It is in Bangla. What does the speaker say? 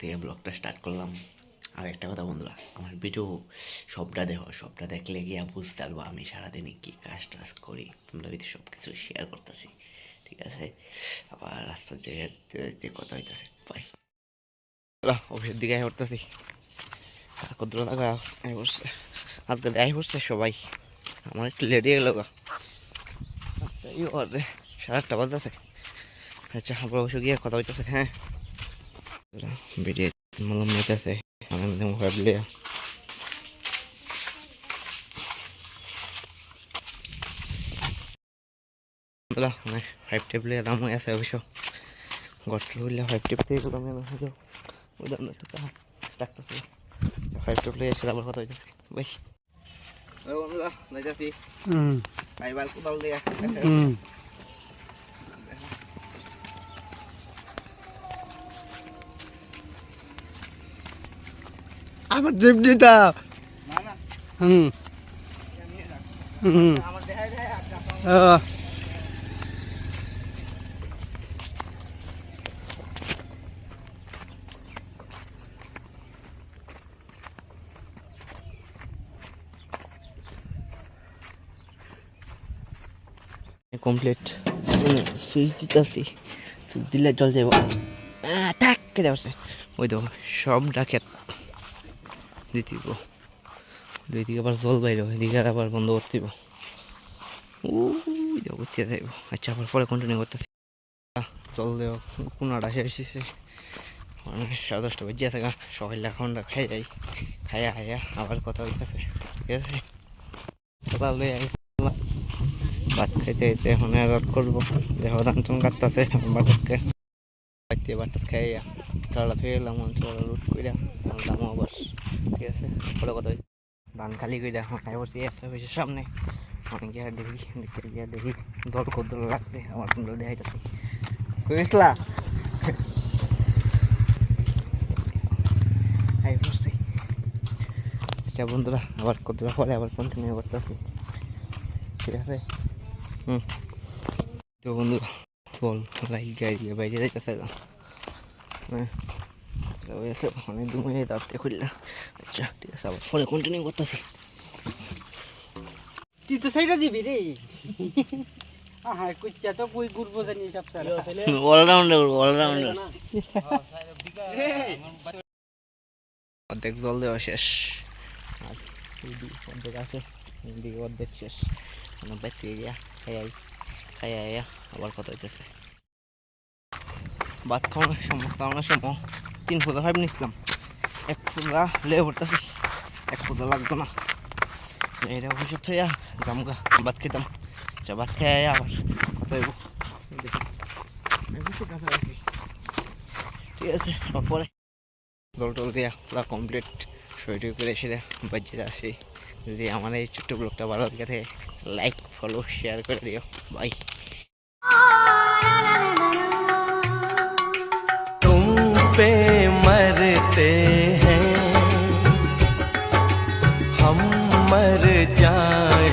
থেকে ব্লগটা স্টার্ট করলাম। আর একটা কথা বন্ধুরা, আমার ভিডিও সবটা দেখো, সবটা দেখলে গিয়ে বুঝতে পারব আমি সারাদিনে কী কাজ টাজ করি তোমরা ভিতরে সব কিছু শেয়ার করতেছি, ঠিক আছে? আবার রাস্তার জায়গায় কথা হইতেছে অফিসের দিকে করতেছি। আয় করছে আজকে দেয় করছে সবাই। আমার একটু লেট হয়ে গেল সাড়ে আটটা বাজতেছে। আচ্ছা আমরা অবশ্য গিয়ে কথা হইতেছে হ্যাঁ? বেরিয়ে মলম নিতেছে আমি ভাবলে মানে ফাইভ টেবলে দাম হয়ে আছে অবশ্য গষ্ট হইলে ফাইভ টেপ থেকে গেলাম উদাহরণ টাকা ডাকতেছে ফাইভ টেবলে এসে আবার কথা হইতেছে ভাই বন্ধুরা যাইতেছি হুম ফাইবার কোথাও দিয়ে হুম আবার জিপ দিতা না না হুম নিয়ে যাক হুম আমার দেখাই দেখাই আর যাব। কমপ্লিট। সুইচ দিতে দিতেছি সুইচ দিলে জল যাব টাক আসছে ওই দেখো, সব ডাকে দুই দিকে আবার জল বাইরে এদিকে আবার বন্ধ করতে দেখো করতে যাইব আচ্ছা আবার পরে কন্টিনিউ করতে জল দেওয়া শেষ হয়েছে মানে সাড়ে দশটা বেজে আছে গা সকালে এখনটা খাই যাই খাইয়া খাইয়া আবার কথা হইতেছে, ঠিক আছে? সকাল লই আই ভাত খাইতে খাইতে এখন রড করব। দেখো ধান টান কাটতেছে বাটাতকে খাইতে বাটাত খাইয়া তাড়া থেকে এলাম অঞ্চল রুট কইরা দাম আবার ঠিক আছে পরে কথা ধান খালি এখন খাই বসছি এসে অফিসের সামনে। অনেক গিয়া দেখি দেখে গিয়া দেখি। দল কদ্দল লাগছে, আমার কোনটা দেখাইতেছে। বসছি আচ্ছা বন্ধুরা, আবার কতটা পরে আবার কন্টিনিউ করতেছি। ঠিক আছে? হুম। তো বন্ধু চল লাইক গাড়ি বাইরে যাইতেছে হ্যাঁ রয়েছে অনেক দূর হয়ে দাঁড়তে খুললাম আচ্ছা ঠিক আছে আবার পরে কন্টিনিউ করতেছি। তুই তো সাইডা দিবি রে। হ্যাঁ কুচ্চা তো কই ঘুরবো জানি সব সারা অলরাউন্ডার অলরাউন্ডার অর্ধেক জল দেওয়া শেষ। আর অর্ধেক আছে অর্ধেক শেষ। মানে বাইতে গিয়া খাই আই খাই আইয়া আবার কথা হইতেছে। ভাত খাওয়ানোর সময় খাওয়ানোর সময় তিন ফুদা ভাব নিছিলাম। এক ফুদা লেগে পড়তেছি এক ফুদা লাগতো না। এটা অবশ্য থইয়া গামগা ভাত খেতাম আচ্ছা ভাত খেয়ে আইয়া আবার কথা হইব। ঠিক আছে তারপরে জল টল দিয়া পুরো কমপ্লিট শরীর করে এসে বাজে আসি যদি আমার এই ছোট্ট ব্লগটা ভালো লেগে লাইক ফলো শেয়ার করে দিও। বাই पे मरते हैं। हम मर जाए।